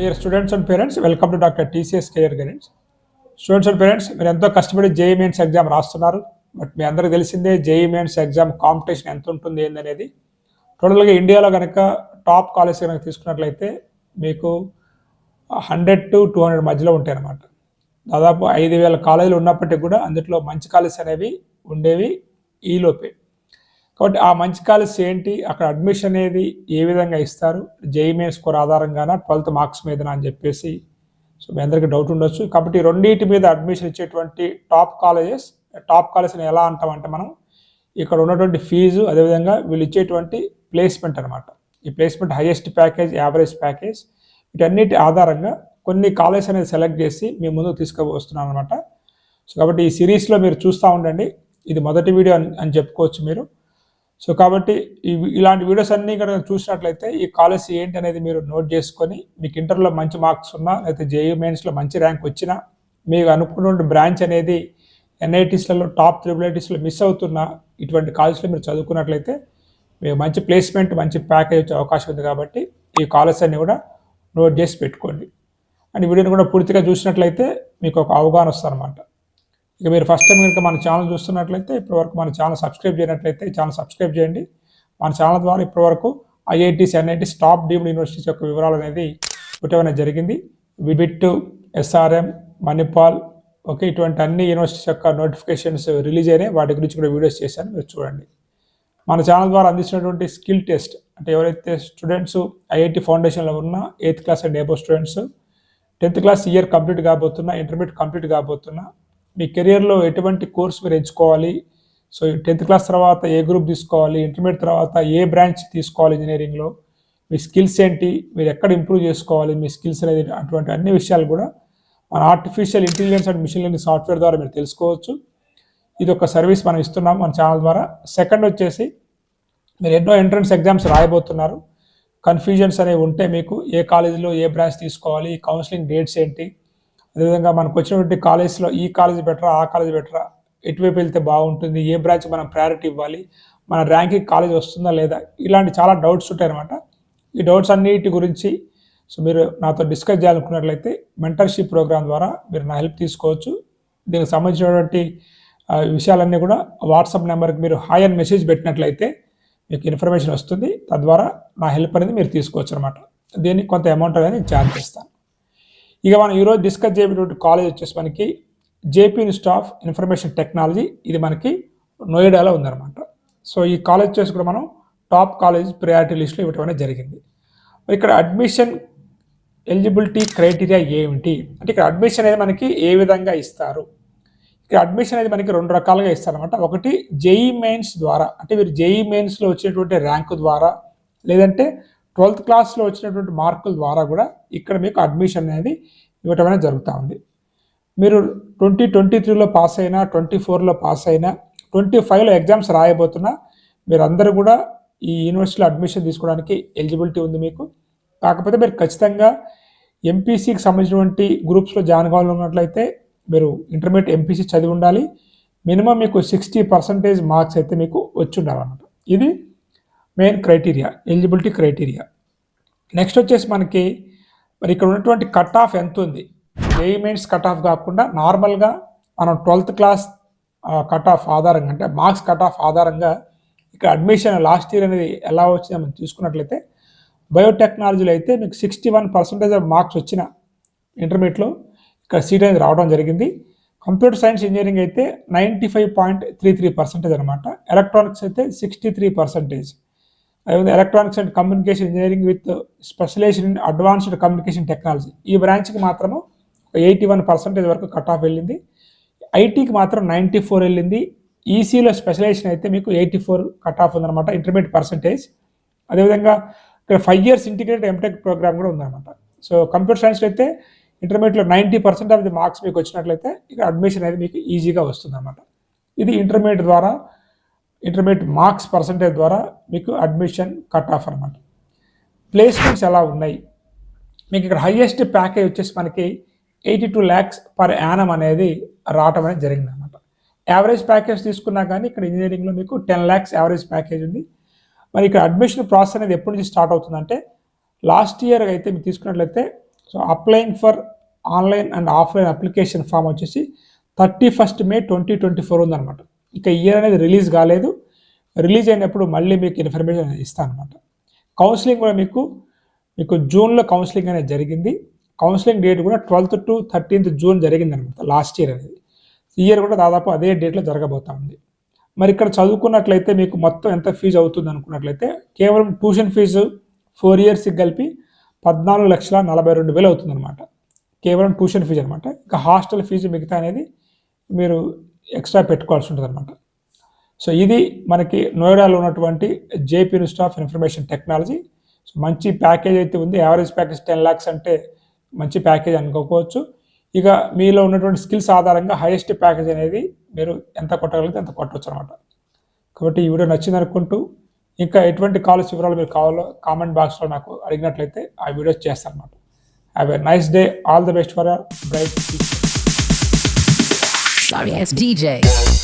Dear students and parents welcome to doctor TCS care guidance students and parents మీరు ఎంతో కష్టపడి JEE mains exam రాస్తున్నారు. But మీ అందరికీ తెలిసిందే జేఈ మెయిన్స్ ఎగ్జామ్ కాంపిటీషన్ ఎంత ఉంటుంది ఏందనేది. టోటల్గా ఇండియాలో కనుక టాప్ కాలేజ్ కనుక తీసుకున్నట్లయితే మీకు హండ్రెడ్ టు టూ హండ్రెడ్ మధ్యలో ఉంటాయి అన్నమాట దాదాపు ఐదు వేల కాలేజీలు ఉన్నప్పటికీ కూడా అందులో మంచి కాలేజ్ అనేవి ఉండేవి ఈలోపే కాబట్టి ఆ మంచి కాలేజ్ ఏంటి? అక్కడ అడ్మిషన్ అనేది ఏ విధంగా ఇస్తారు? జేఈమే స్కోర్ ఆధారంగానా? ట్వెల్త్ మార్క్స్ మీద అని చెప్పేసి సో మీ అందరికీ డౌట్ ఉండొచ్చు. కాబట్టి రెండింటి మీద అడ్మిషన్ ఇచ్చేటువంటి టాప్ కాలేజెస్ టాప్ కాలేజెస్ని ఎలా అంటామంటే మనం ఇక్కడ ఉన్నటువంటి ఫీజు అదేవిధంగా వీళ్ళు ఇచ్చేటువంటి ప్లేస్మెంట్ అనమాట ఈ placement highest package average package వీటన్నిటి ఆధారంగా కొన్ని కాలేజ్ అనేది సెలెక్ట్ చేసి మీ ముందుకు తీసుకువస్తున్నాను అనమాట సో కాబట్టి ఈ సిరీస్లో మీరు చూస్తూ ఉండండి. ఇది మొదటి వీడియో అని అని చెప్పుకోవచ్చు మీరు. సో కాబట్టి ఇలాంటి వీడియోస్ అన్నీ కనుక చూసినట్లయితే ఈ కాలేజ్ ఏంటి అనేది మీరు నోట్ చేసుకొని మీకు ఇంటర్లో మంచి మార్క్స్ ఉన్నా లేకపోతే జేఈ మెయిన్స్లో మంచి ర్యాంక్ వచ్చినా మీకు అనుకున్న బ్రాంచ్ అనేది ఎన్ఐటీస్లలో టాప్ త్రిబుల్ ఐటీస్లో మిస్ అవుతున్నా ఇటువంటి కాలేజ్లో మీరు చదువుకున్నట్లయితే మీకు మంచి ప్లేస్మెంట్ మంచి ప్యాకేజ్ వచ్చే అవకాశం ఉంది కాబట్టి ఈ కాలేజ్ అన్ని కూడా నోట్ చేసి పెట్టుకోండి. అండ్ వీడియోని కూడా పూర్తిగా చూసినట్లయితే మీకు ఒక అవగాహన వస్తుంది అనమాట ఇక మీరు ఫస్ట్ టైం కనుక మన ఛానల్ చూస్తున్నట్లయితే ఇప్పటివరకు మన ఛానల్ సబ్స్క్రైబ్ చేయనట్లయితే ఛానల్ సబ్స్క్రైబ్ చేయండి. మన ఛానల్ ద్వారా ఇప్పటివరకు IITs NITs top deemed universities యొక్క వివరాలు అనేది పుట్టవనే జరిగింది. విబిట్ ఎస్ఆర్ఎం మణిపాల్ ఓకే ఇటువంటి అన్ని యూనివర్సిటీస్ యొక్క నోటిఫికేషన్స్ రిలీజ్ అయినాయి. వాటి గురించి కూడా వీడియోస్ చేశాను. మీరు చూడండి. మన ఛానల్ ద్వారా అందిస్తున్నటువంటి స్కిల్ టెస్ట్ అంటే ఎవరైతే స్టూడెంట్స్ ఐఐటి ఫౌండేషన్లో ఉన్న eighth class and above students tenth class year complete కాబోతున్నా intermediate complete కాబోతున్నా మీ కెరియర్లో ఎటువంటి కోర్స్ మీరు ఎంచుకోవాలి? సో టెన్త్ క్లాస్ తర్వాత ఏ గ్రూప్ తీసుకోవాలి? ఇంటర్మీడియట్ తర్వాత ఏ బ్రాంచ్ తీసుకోవాలి ఇంజనీరింగ్లో మీ స్కిల్స్ ఏంటి? మీరు ఎక్కడ ఇంప్రూవ్ చేసుకోవాలి? మీ స్కిల్స్ అనేది అటువంటి అన్ని విషయాలు కూడా మన artificial intelligence and machine learning software ద్వారా మీరు తెలుసుకోవచ్చు. ఇది ఒక సర్వీస్ మనం ఇస్తున్నాం మన ఛానల్ ద్వారా. సెకండ్ వచ్చేసి మీరు ఎన్నో ఎంట్రన్స్ ఎగ్జామ్స్ రాయబోతున్నారు. కన్ఫ్యూజన్స్ అనేవి ఉంటే మీకు ఏ కాలేజీలో ఏ బ్రాంచ్ తీసుకోవాలి? కౌన్సిలింగ్ డేట్స్ ఏంటి? అదేవిధంగా మనకు వచ్చినటువంటి కాలేజ్లో ఈ కాలేజ్ బెటరా ఆ కాలేజ్ బెటరా ఎటువైపు వెళ్తే బాగుంటుంది ఏ బ్రాంచ్ మనం ప్రయారిటీ ఇవ్వాలి మన ర్యాంకింగ్ కాలేజ్ వస్తుందా లేదా ఇలాంటి చాలా డౌట్స్ ఉంటాయి అనమాట ఈ డౌట్స్ అన్నిటి గురించి సో మీరు నాతో డిస్కస్ చేయాలనుకున్నట్లయితే మెంటర్షిప్ ప్రోగ్రామ్ ద్వారా మీరు నా హెల్ప్ తీసుకోవచ్చు. దీనికి సంబంధించినటువంటి విషయాలన్నీ కూడా వాట్సాప్ నెంబర్కి మీరు హాయ్ అని మెసేజ్ పెట్టినట్లయితే మీకు ఇన్ఫర్మేషన్ వస్తుంది. తద్వారా నా హెల్ప్ అనేది మీరు తీసుకోవచ్చు అనమాట దీనికి కొంత అమౌంట్ అనేది నేను ఛార్జ్ చేస్తాను ఇక మనం ఈరోజు డిస్కస్ చేయబడేటువంటి కాలేజ్ వచ్చేసి మనకి JP institute of information technology ఇది మనకి నోయిడాలో ఉందన్నమాట. సో ఈ కాలేజ్ వచ్చేసి కూడా మనం టాప్ కాలేజ్ ప్రయారిటీ లిస్ట్లో ఇవ్వటం అనేది జరిగింది. ఇక్కడ అడ్మిషన్ ఎలిజిబిలిటీ క్రైటీరియా ఏమిటి? అంటే ఇక్కడ అడ్మిషన్ అనేది మనకి ఏ విధంగా ఇస్తారు? ఇక్కడ అడ్మిషన్ అనేది మనకి రెండు రకాలుగా ఇస్తారనమాట ఒకటి జేఈ మెయిన్స్ ద్వారా అంటే మీరు జేఈ మెయిన్స్లో వచ్చేటువంటి ర్యాంకు ద్వారా లేదంటే ట్వెల్త్ క్లాస్లో వచ్చినటువంటి మార్కుల ద్వారా కూడా ఇక్కడ మీకు అడ్మిషన్ అనేది ఇవ్వటం అనేది జరుగుతూ ఉంది. మీరు ట్వంటీ ట్వంటీ త్రీలో పాస్ అయినా ట్వంటీ ఫోర్లో పాస్ అయినా ట్వంటీ ఫైవ్లో ఎగ్జామ్స్ రాయబోతున్నా మీరు అందరూ కూడా ఈ యూనివర్సిటీలో అడ్మిషన్ తీసుకోవడానికి ఎలిజిబిలిటీ ఉంది మీకు. కాకపోతే మీరు ఖచ్చితంగా ఎంపీసీకి సంబంధించినటువంటి గ్రూప్స్లో జాయిన్ కావాలన్నట్లయితే మీరు ఇంటర్మీడియట్ ఎంపీసీ చదివి ఉండాలి. మినిమం మీకు సిక్స్టీ పర్సెంటేజ్ మార్క్స్ అయితే మీకు వచ్చి ఉండాలన్నమాట. ఇది main criteria eligibility criteria next వచ్చేసి మనకి మరి ఇక్కడ ఉన్నటువంటి కట్ ఆఫ్ ఎంత ఉంది ఏ మెయిన్స్ కట్ ఆఫ్ కాకుండా నార్మల్గా మనం ట్వెల్త్ క్లాస్ కట్ ఆఫ్ ఆధారంగా అంటే మార్క్స్ కట్ ఆఫ్ ఆధారంగా ఇక్కడ అడ్మిషన్ లాస్ట్ ఇయర్ అనేది ఎలా వచ్చిందో మనం చూసుకున్నట్లయితే బయోటెక్నాలజీలో అయితే మీకు sixty one percentage of marks వచ్చిన ఇంటర్మీడియట్లో ఇక్కడ సీట్ అనేది రావడం జరిగింది. కంప్యూటర్ సైన్స్ ఇంజనీరింగ్ అయితే ninety five point three three percentage అనమాట. ఎలక్ట్రానిక్స్ అయితే సిక్స్టీ త్రీ పర్సెంటేజ్ అదేవిధంగా electronics and communication engineering with specialisation in advanced communication technology ఈ బ్రాంచ్కి మాత్రము ఎయిటీ వన్ పర్సెంటేజ్ వరకు కట్ ఆఫ్ వెళ్ళింది. ఐటీకి మాత్రం నైంటీ ఫోర్ వెళ్ళింది ఈసీలో స్పెషలైజేషన్ అయితే మీకు ఎయిటీ ఫోర్ కట్ ఆఫ్ ఉందన్నమాట. ఇంటర్మీడియట్ పర్సంటేజ్ అదేవిధంగా ఇక్కడ five years integrated MTech programme కూడా ఉందన్నమాట. సో కంప్యూటర్ సైన్స్లో అయితే ఇంటర్మీడియట్లో ninety percent of the marks మీకు వచ్చినట్లయితే ఇక్కడ అడ్మిషన్ అనేది మీకు ఈజీగా వస్తుందన్నమాట. ఇది ఇంటర్మీడియట్ ద్వారా ఇంటర్మీడియట్ మార్క్స్ పర్సంటేజ్ ద్వారా మీకు అడ్మిషన్ కట్ ఆఫ్ అనమాట ప్లేస్మెంట్స్ ఎలా ఉన్నాయి? మీకు ఇక్కడ హైయెస్ట్ ప్యాకేజ్ వచ్చేసి మనకి eighty two lakhs per annum అనేది రావటం అనేది జరిగింది అనమాట యావరేజ్ ప్యాకేజ్ తీసుకున్నా కానీ ఇక్కడ ఇంజనీరింగ్లో మీకు టెన్ ల్యాక్స్ యావరేజ్ ప్యాకేజ్ ఉంది. మరి ఇక్కడ అడ్మిషన్ ప్రాసెస్ అనేది ఎప్పటి నుంచి స్టార్ట్ అవుతుందంటే లాస్ట్ ఇయర్ అయితే మీరు తీసుకున్నట్లయితే so applying for online and offline application form వచ్చేసి thirty first May twenty twenty four ఉందన్నమాట. ఇక ఇయర్ అనేది రిలీజ్ కాలేదు. రిలీజ్ అయినప్పుడు మళ్ళీ మీకు ఇన్ఫర్మేషన్ అనేది ఇస్తాను అనమాట కౌన్సిలింగ్ కూడా మీకు మీకు జూన్లో కౌన్సిలింగ్ అనేది జరిగింది. కౌన్సిలింగ్ డేట్ కూడా ట్వెల్త్ టు థర్టీన్త్ జూన్ జరిగింది అనమాట లాస్ట్ ఇయర్ అనేది ఇయర్ కూడా దాదాపు అదే డేట్లో జరగబోతా ఉంది. మరి ఇక్కడ చదువుకున్నట్లయితే మీకు మొత్తం ఎంత ఫీజు అవుతుంది అనుకున్నట్లయితే కేవలం ట్యూషన్ ఫీజు ఫోర్ ఇయర్స్కి కలిపి పద్నాలుగు లక్షల నలభై రెండు వేలు అవుతుందన్నమాట. కేవలం ట్యూషన్ ఫీజు అనమాట ఇంకా హాస్టల్ ఫీజు మిగతా అనేది మీరు ఎక్స్ట్రా పెట్టుకోవాల్సి ఉంటుంది అనమాట సో ఇది మనకి నోయిడాలో ఉన్నటువంటి JP institute of information technology. So మంచి ప్యాకేజ్ అయితే ఉంది. యావరేజ్ ప్యాకేజ్ టెన్ ల్యాక్స్ అంటే మంచి ప్యాకేజ్ అనుకోవచ్చు ఇక మీలో ఉన్నటువంటి స్కిల్స్ ఆధారంగా హైయెస్ట్ ప్యాకేజ్ అనేది మీరు ఎంత కొట్టగలిగితే అంత కొట్టవచ్చు అనమాట కాబట్టి ఈ వీడియో నచ్చింది అనుకుంటూ ఇంకా ఎటువంటి కాలేజ్ వివరాలు మీరు కావాలో కామెంట్ బాక్స్లో నాకు అడిగినట్లయితే ఆ వీడియోస్ చేస్తాను అనమాట have a nice day all the best for bright Sorry, it's DJ.